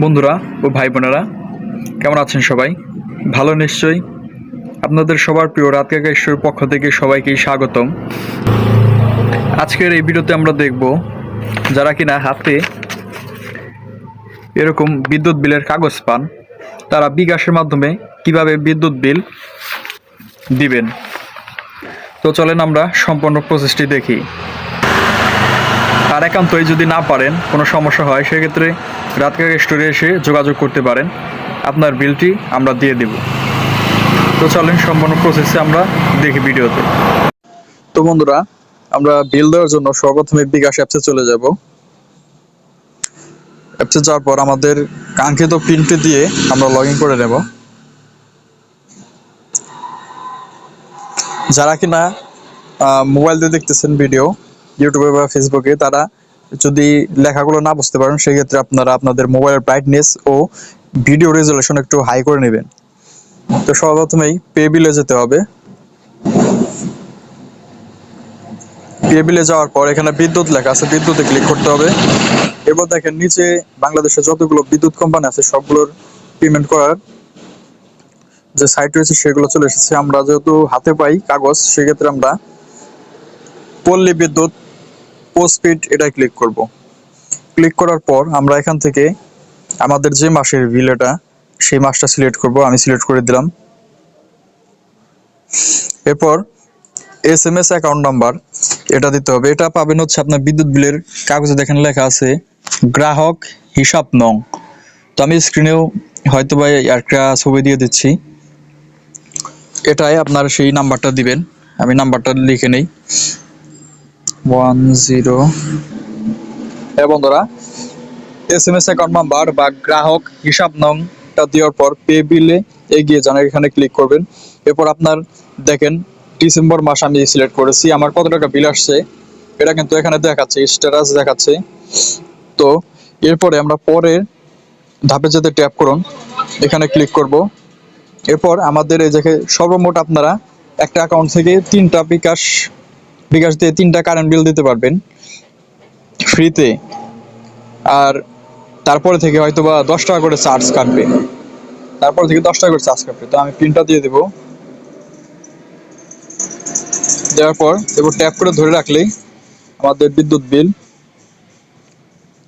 বন্ধুরা ও ভাই বোনেরা, কেমন আছেন সবাই? ভালো নিশ্চয়ই। আপনাদের সবার প্রিয় রাত কাকা ঈশ্বরের পক্ষ থেকে সবাইকেই স্বাগতম। আজকের এই ভিডিওতে আমরা দেখব যারা কিনা হাতে এরকম বিদ্যুৎ বিলের কাগজ পান, তারা বিকাশের মাধ্যমে কীভাবে বিদ্যুৎ বিল দিবেন। তো চলেন আমরা সম্পূর্ণ প্রসেসটি দেখি। আর একান্তই যদি না পারেন, কোনো সমস্যা হয়, সেক্ষেত্রে রাতকাকা স্টোরে এসে যোগাযোগ করতে পারেন। আপনার বিলটি আমরা দিয়ে দেব। তো চলেন, সম্পূর্ণ প্রসেসে আমরা দেখি ভিডিওতে। তো বন্ধুরা, আমরা বিল দেওয়ার জন্য সর্বপ্রথমে বিকাশ অ্যাপসে চলে যাব। অ্যাপসে যাওয়ার পর আমাদের কাঙ্ক্ষিত পিনটি দিয়ে আমরা লগ করে নেব। যারা কিনা মোবাইল দিয়ে দেখতেছেন ভিডিও ইউটিউবে বা ফেসবুকে তারা যদি লেখাগুলো না বুঝতে পারেন, সেক্ষেত্রে আপনারা আপনাদের মোবাইলের ব্রাইটনেস ও ভিডিও রেজলিউশন একটু হাই করে নেবেন। তো সর্বপ্রথমেই পে বিলে যেতে হবে। পে বিলে যাওয়ার পর এখানে বিদ্যুৎ লেখা আছে, বিদ্যুতে ক্লিক করতে হবে। এবার দেখেন নিচে বাংলাদেশে যতগুলো বিদ্যুৎ কোম্পানি আছে, সবগুলোর পেমেন্ট করার যে সাইট রয়েছে, সেগুলো চলে এসেছে। আমরা যেহেতু হাতে পাই কাগজ, সেক্ষেত্রে আমরা পল্লী বিদ্যুৎ পোস্টপিড এটা ক্লিক করব। ক্লিক করার পর আমরা এখান থেকে আমাদের যে মাসের বিল এটা, সেই মাসটা সিলেক্ট করব, আমি সিলেক্ট করে দিলাম। এরপর S M S account number এটা দিতে হবে। এটা পাবেন হচ্ছে আপনার বিদ্যুৎ বিলের কাগজে, দেখেন লেখা আছে, গ্রাহক হিসাব নং। তো আমি স্ক্রিনেও হয়তো বা একটা ছবি দিয়ে দিচ্ছি। এটাই আপনার সেই নাম্বারটা দিবেন। আমি নাম্বারটা লিখে নেই। One zero. হ্যাঁ বন্ধুরা S M S account number বা গ্রাহক হিসাব নংটা দেওয়ার পর পে বিলে এগিয়ে যান, এখানে ক্লিক করবেন। এরপর আপনার দেখেন ডিসেম্বর মাস আমি সিলেক্ট করেছি, আমার কত টাকা বিল আসছে, এটা কিন্তু এখানে দেখাচ্ছে স্ট্যাটাস দেখাচ্ছে। তো এরপরে আমরা পরের ধাপে যেতে ট্যাপ করুন, এখানে ক্লিক করব। এরপর আমাদের এই দেখে সর্বমোট আপনারা একটা অ্যাকাউন্ট থেকে তিনটা বিকাশ বিকাশ দিয়ে তিনটা কারেন্ট বিল দিতে পারবেন ফ্রিতে আর তারপরে থেকে হয়তো বা দশ টাকা করে চার্জ কাটবে। তারপর থেকে দশ টাকা করে চার্জ কাটবে। তো আমি পিনটা দিয়ে দেবো। দেওয়ার পর এবার ট্যাপ করে ধরে রাখলেই আমাদের বিদ্যুৎ বিল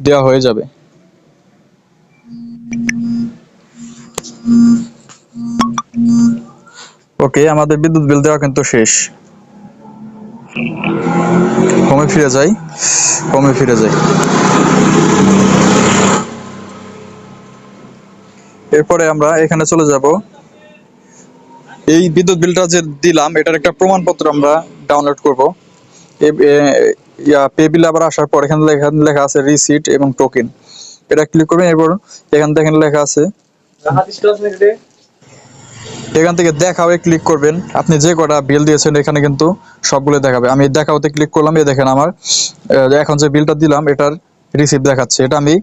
দেওয়া হয়ে যাবে। ওকে আমাদের বিদ্যুৎ বিল দেওয়া কিন্তু শেষ। হোমে ফিরে যাই হোমে ফিরে যাই। এরপরে আমরা এখানে চলে যাব। এই বিদ্যুৎ বিলটা যে দিলাম, এটার একটা প্রমাণপত্র আমরা ডাউনলোড করব। পে বিল আবার আসার পর এখানে লেখা লেখা আছে রিসিট এবং টোকেন এটা ক্লিক করবেন, এরপর এখান থেকে লেখা আছে। এখান থেকে দেখাবে ক্লিক করবেন। আপনি যে কটা বিল দিয়েছেন, এখানে কিন্তু সবগুলো দেখাবে। আমি দেখাওতে ক্লিক করলাম, এই দেখেন আমার এখন যে বিলটা দিলাম, এটার রিসিপ্ট দেখাচ্ছে। এটা আমি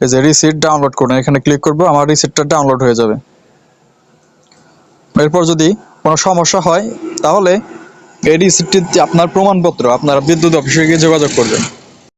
এই যে রিসিপ্ট ডাউনলোড করুন, এখানে ক্লিক করব, আমার রিসিপ্টটা ডাউনলোড হয়ে যাবে। এরপর যদি কোনো সমস্যা হয়, তাহলে এই রিসিপ্টটি আপনার প্রমাণপত্র, আপনারা বিদ্যুৎ অফিসে গিয়ে যোগাযোগ করবেন।